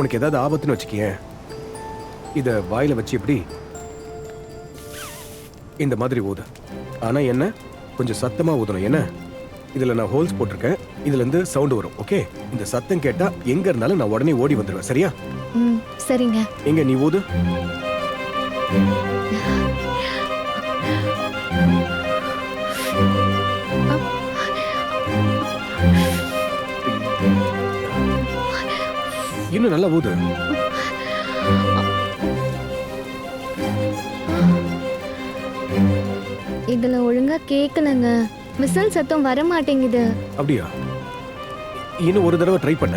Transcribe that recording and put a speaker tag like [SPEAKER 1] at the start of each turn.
[SPEAKER 1] உனக்கு ஏதாவது ஆபத்துன்னு வச்சுக்கேன் இத வாயில வச்சு எப்படி? இந்த மாதிரி ஊது. ஆனா என்ன? கொஞ்சம் சத்தமா ஊதணும். என்ன? இதுல நான் ஹோல்ஸ் போட்டிருக்கேன். இதுல இருந்து சவுண்ட் வரும். ஓகே இந்த சத்தம் கேட்டா எங்க இருந்தாலும் நான் உடனே ஓடி வந்துடுவேன் சரியா?
[SPEAKER 2] சரிங்க.
[SPEAKER 1] எங்க நீ ஊது. இன்னும் நல்லா ஊது.
[SPEAKER 2] இதுல ஒழுங்கா கேட்கலங்க மிசல் சத்தம் வர மாட்டேங்குது
[SPEAKER 1] அப்படியா? இன்னும் ஒரு தடவை ட்ரை பண்ண.